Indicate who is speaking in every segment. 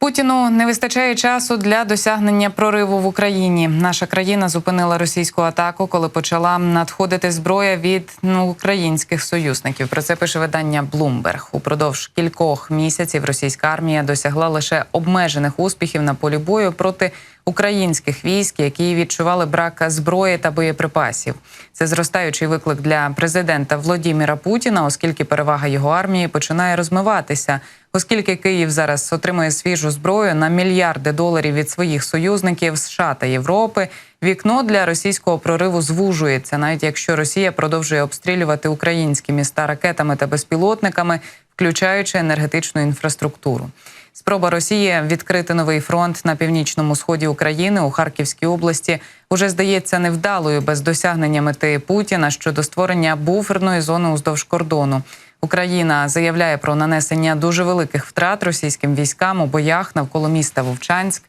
Speaker 1: Путіну не вистачає часу для досягнення прориву в Україні. Наша країна зупинила російську атаку, коли почала надходити зброя від ну, українських союзників. Про це пише видання Bloomberg. Упродовж кількох місяців російська армія досягла лише обмежених успіхів на полі бою проти українських військ, які відчували брак зброї та боєприпасів. Це зростаючий виклик для президента Володимира Путіна, оскільки перевага його армії починає розмиватися. Оскільки Київ зараз отримує свіжу зброю на мільярди доларів від своїх союзників США та Європи, вікно для російського прориву звужується, навіть якщо Росія продовжує обстрілювати українські міста ракетами та безпілотниками, включаючи енергетичну інфраструктуру. Спроба Росії відкрити новий фронт на північному сході України у Харківській області уже здається невдалою без досягнення мети Путіна щодо створення буферної зони уздовж кордону. Україна заявляє про нанесення дуже великих втрат російським військам у боях навколо міста Вовчанськ.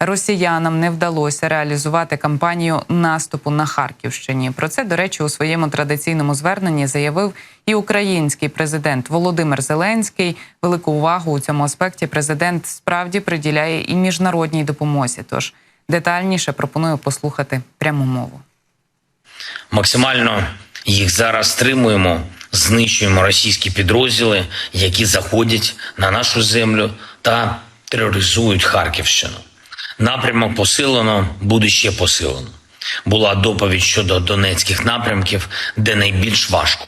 Speaker 1: Росіянам не вдалося реалізувати кампанію наступу на Харківщині. Про це, до речі, у своєму традиційному зверненні заявив і український президент Володимир Зеленський. Велику увагу у цьому аспекті президент справді приділяє і міжнародній допомозі. Тож детальніше пропоную послухати пряму мову.
Speaker 2: Максимально їх зараз стримуємо, знищуємо російські підрозділи, які заходять на нашу землю та тероризують Харківщину. Напрямок посилено, буде ще посилено. Була доповідь щодо донецьких напрямків, де найбільш важко.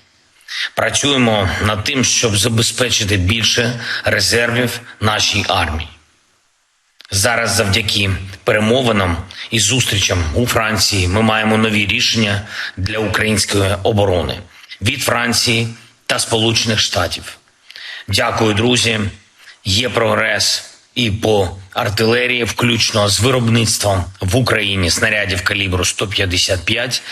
Speaker 2: Працюємо над тим, щоб забезпечити більше резервів нашій армії. Зараз, завдяки перемовинам і зустрічам у Франції, ми маємо нові рішення для української оборони від Франції та Сполучених Штатів. Дякую, друзі. Є прогрес і по артилерії, включно з виробництвом в Україні снарядів калібру 155.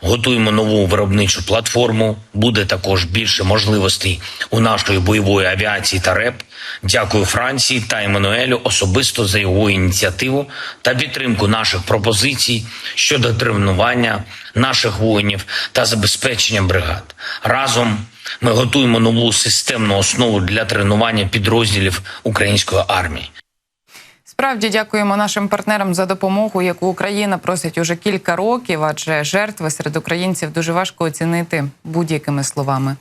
Speaker 2: Готуємо нову виробничу платформу. Буде також більше можливостей у нашої бойової авіації та РЕП. Дякую Франції та Еммануелю особисто за його ініціативу та підтримку наших пропозицій щодо тренування наших воїнів та забезпечення бригад. Разом ми готуємо нову системну основу для тренування підрозділів української армії.
Speaker 1: Справді дякуємо нашим партнерам за допомогу, яку Україна просить уже кілька років, адже жертви серед українців дуже важко оцінити будь-якими словами.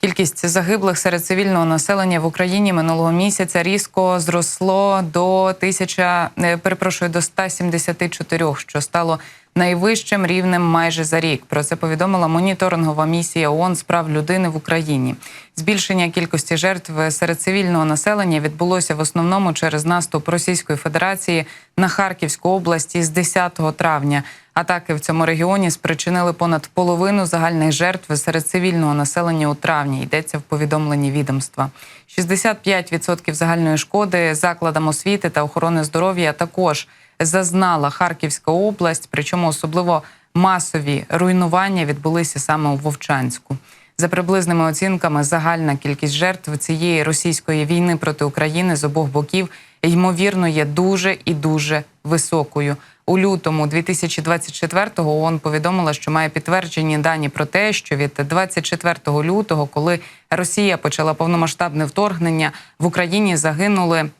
Speaker 1: Кількість загиблих серед цивільного населення в Україні минулого місяця різко зросло до тисяча, е, перепрошую, до 174, що стало найвищим рівнем майже за рік. Про це повідомила моніторингова місія ООН з прав людини в Україні. Збільшення кількості жертв серед цивільного населення відбулося в основному через наступ Російської Федерації на Харківську область із 10 травня. Атаки в цьому регіоні спричинили понад половину загальних жертв серед цивільного населення у травні. Йдеться в повідомленні відомства. 65% загальної шкоди закладам освіти та охорони здоров'я також зазнала Харківська область, причому особливо масові руйнування відбулися саме у Вовчанську. За приблизними оцінками, загальна кількість жертв цієї російської війни проти України з обох боків ймовірно є дуже і дуже високою. У лютому 2024-го ООН повідомила, що має підтверджені дані про те, що від 24 лютого, коли Росія почала повномасштабне вторгнення, в Україні загинули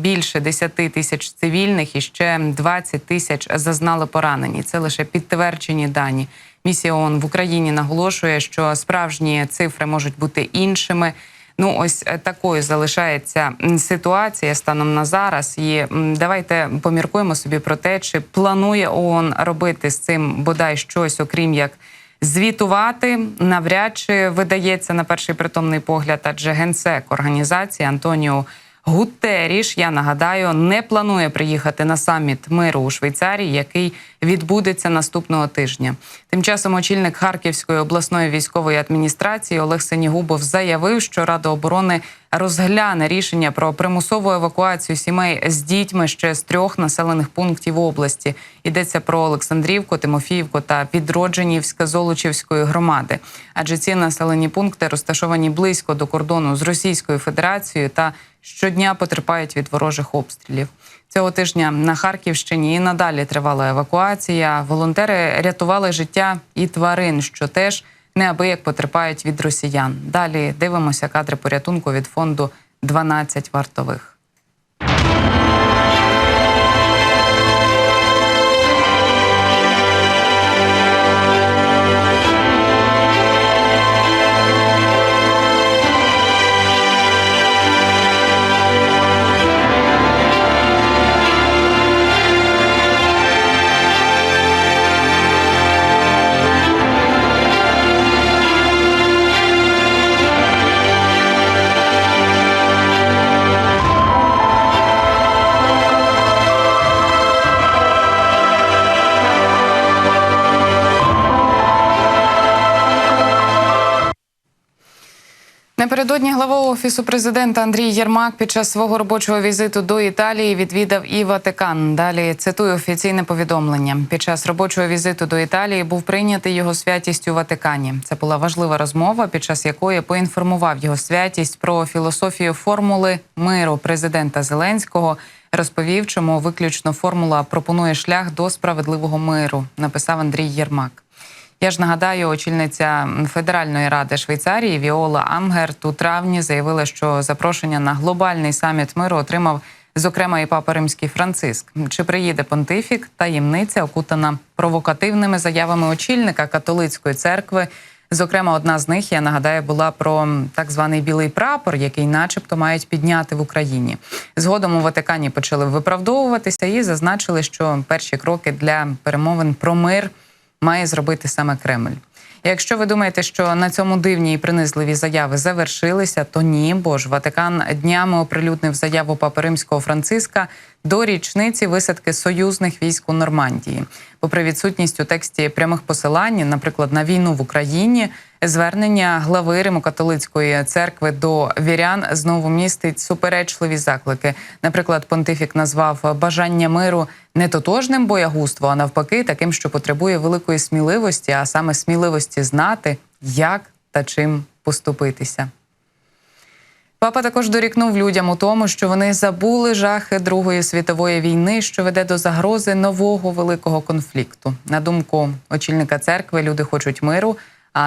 Speaker 1: більше 10 тисяч цивільних і ще 20 тисяч зазнали поранені. Це лише підтверджені дані. Місія ООН в Україні наголошує, що справжні цифри можуть бути іншими. Ну, ось такою залишається ситуація станом на зараз. І давайте поміркуємо собі про те, чи планує ООН робити з цим бодай щось, окрім як звітувати, навряд чи видається на перший притомний погляд, адже генсек організації Антоніо. Гутеріш, я нагадаю, не планує приїхати на саміт миру у Швейцарії, який відбудеться наступного тижня. Тим часом очільник Харківської обласної військової адміністрації Олег Сенігубов заявив, що Рада оборони розгляне рішення про примусову евакуацію сімей з дітьми ще з трьох населених пунктів області. Йдеться про Олександрівку, Тимофіївку та Відродженівська Золочівської громади. Адже ці населені пункти розташовані близько до кордону з Російською Федерацією та щодня потерпають від ворожих обстрілів. Цього тижня на Харківщині і надалі тривала евакуація. Волонтери рятували життя і тварин, що теж неабияк потерпають від росіян. Далі дивимося кадри порятунку від фонду «12 вартових. Напередодні глава офісу президента Андрій Єрмак під час свого робочого візиту до Італії відвідав і Ватикан. Далі цитую офіційне повідомлення. Під час робочого візиту до Італії був прийнятий його святість у Ватикані. Це була важлива розмова, під час якої поінформував його святість про філософію формули миру президента Зеленського. Розповів, чому виключно формула пропонує шлях до справедливого миру. Написав Андрій Єрмак. Я ж нагадаю, очільниця Федеральної ради Швейцарії Віола Амгерт у травні заявила, що запрошення на глобальний саміт миру отримав зокрема і папа римський Франциск. Чи приїде понтифік? Таємниця окутана провокативними заявами очільника католицької церкви. Зокрема, одна з них я нагадаю була про так званий білий прапор, який, начебто, мають підняти в Україні. Згодом у Ватикані почали виправдовуватися і зазначили, що перші кроки для перемовин про мир має зробити саме Кремль. Якщо ви думаєте, що на цьому дивні і принизливі заяви завершилися, то ні, бо ж Ватикан днями оприлюднив заяву Папи Римського Франциска до річниці висадки союзних військ у Нормандії. Попри відсутність у тексті прямих посилань, наприклад, на війну в Україні, звернення глави Римо-католицької церкви до вірян знову містить суперечливі заклики. Наприклад, понтифік назвав бажання миру не тотожним боягузтво, а навпаки, таким, що потребує великої сміливості, а саме сміливості знати, як та чим поступитися. Папа також дорікнув людям у тому, що вони забули жахи Другої світової війни, що веде до загрози нового великого конфлікту. На думку очільника церкви, люди хочуть миру,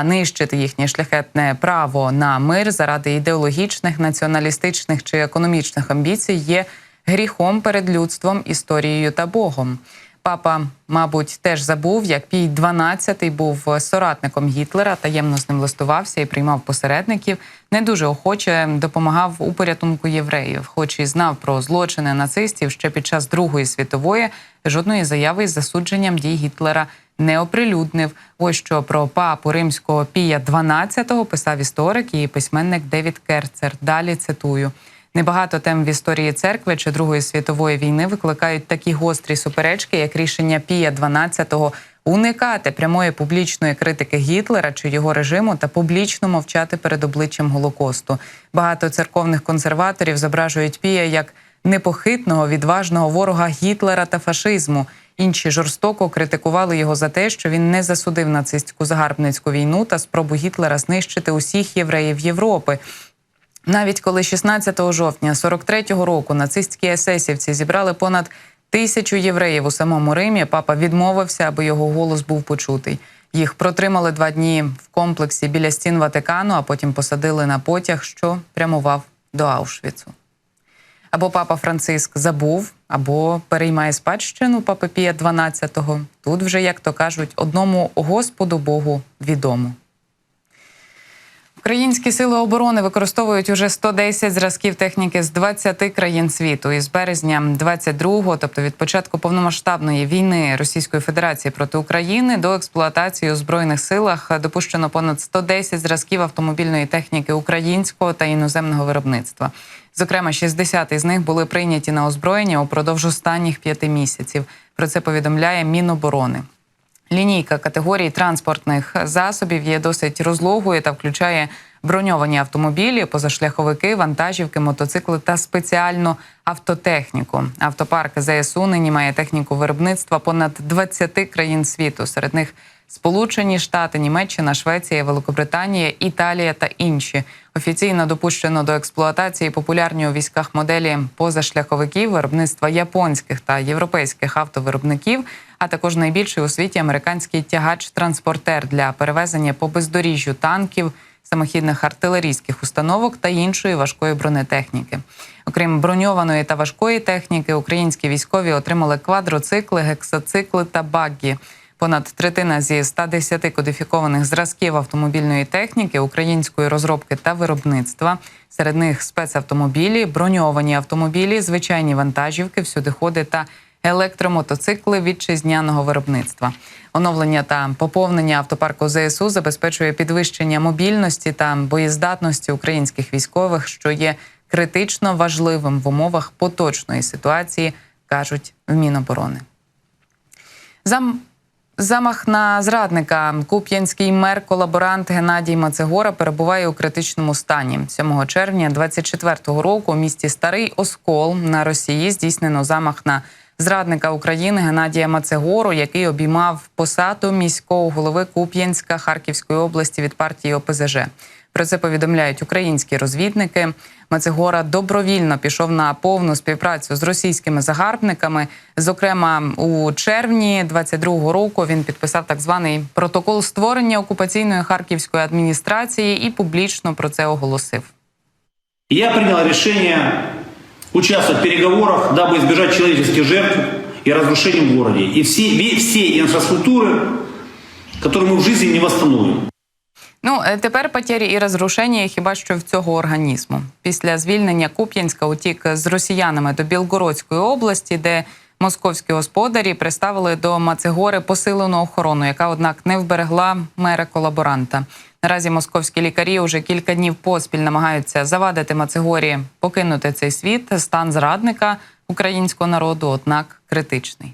Speaker 1: нищити їхнє шляхетне право на мир заради ідеологічних, націоналістичних чи економічних амбіцій є гріхом перед людством, історією та Богом. Папа, мабуть, теж забув, як Пій XII був соратником Гітлера, таємно з ним листувався і приймав посередників. Не дуже охоче допомагав у порятунку євреїв, хоч і знав про злочини нацистів ще під час Другої світової. Жодної заяви із засудженням дій Гітлера не оприлюднив. Ось що про папу римського Пія XII писав історик і письменник Девід Керцер. Далі цитую. Небагато тем в історії церкви чи Другої світової війни викликають такі гострі суперечки, як рішення Пія XII уникати прямої публічної критики Гітлера чи його режиму та публічно мовчати перед обличчям Голокосту. Багато церковних консерваторів зображують Пія як непохитного, відважного ворога Гітлера та фашизму. Інші жорстоко критикували його за те, що він не засудив нацистську загарбницьку війну та спробу Гітлера знищити усіх євреїв Європи. Навіть коли 16 жовтня 43-го року нацистські есесівці зібрали понад тисячу євреїв у самому Римі, папа відмовився, аби його голос був почутий. Їх протримали два дні в комплексі біля стін Ватикану, а потім посадили на потяг, що прямував до Аушвіцу. Або папа Франциск забув, або переймає спадщину папи Пія XII. Тут вже, як то кажуть, одному Господу Богу відомо. Українські сили оборони використовують уже 110 зразків техніки з 20 країн світу. І з березня 22-го, тобто від початку повномасштабної війни Російської Федерації проти України, до експлуатації у збройних силах допущено понад 110 зразків автомобільної техніки українського та іноземного виробництва. Зокрема, 60 із них були прийняті на озброєння упродовж останніх п'яти місяців. Про це повідомляє Міноборони. Лінійка категорій транспортних засобів є досить розлогою та включає броньовані автомобілі, позашляховики, вантажівки, мотоцикли та спеціальну автотехніку. Автопарк ЗСУ нині має техніку виробництва понад 20 країн світу. Серед них Сполучені Штати, Німеччина, Швеція, Великобританія, Італія та інші. Офіційно допущено до експлуатації популярні у військах моделі позашляховиків, виробництва японських та європейських автовиробників, а також найбільший у світі американський тягач-транспортер для перевезення по бездоріжжю танків, самохідних артилерійських установок та іншої важкої бронетехніки. Окрім броньованої та важкої техніки, українські військові отримали квадроцикли, гексацикли та баггі. Понад третина зі 110 кодифікованих зразків автомобільної техніки української розробки та виробництва. Серед них спецавтомобілі, броньовані автомобілі, звичайні вантажівки, всюдиходи та електромотоцикли вітчизняного виробництва. Оновлення та поповнення автопарку ЗСУ забезпечує підвищення мобільності та боєздатності українських військових, що є критично важливим в умовах поточної ситуації, кажуть в Міноборони. Зам Замах на зрадника Куп'янський мер колаборант Геннадій Мацегора перебуває у критичному стані. 7 червня 24-го року у місті Старий Оскол на Росії здійснено замах на зрадника України Геннадія Мацегору, який обіймав посаду міського голови Куп'янська Харківської області від партії ОПЗЖ. Про це повідомляють українські розвідники. Мацегора добровільно пішов на повну співпрацю з російськими загарбниками. Зокрема, у червні 22-го року він підписав так званий протокол створення окупаційної харківської адміністрації і публічно про це оголосив.
Speaker 3: Я принял решение участвовать в переговорах, дабы избежать человеческих жертв и разрушений в городе. И все, ве- все инфраструктуры, которые мы в жизни не восстановим.
Speaker 1: Ну е, тепер потері і розрушення хіба що в цього організму. Після звільнення Куп'янська утік з росіянами до Білгородської області, де московські господарі приставили до Мацегори посилену охорону, яка однак не вберегла мера колаборанта. Наразі московські лікарі уже кілька днів поспіль намагаються завадити Мацегорі покинути цей світ. Стан зрадника українського народу, однак критичний.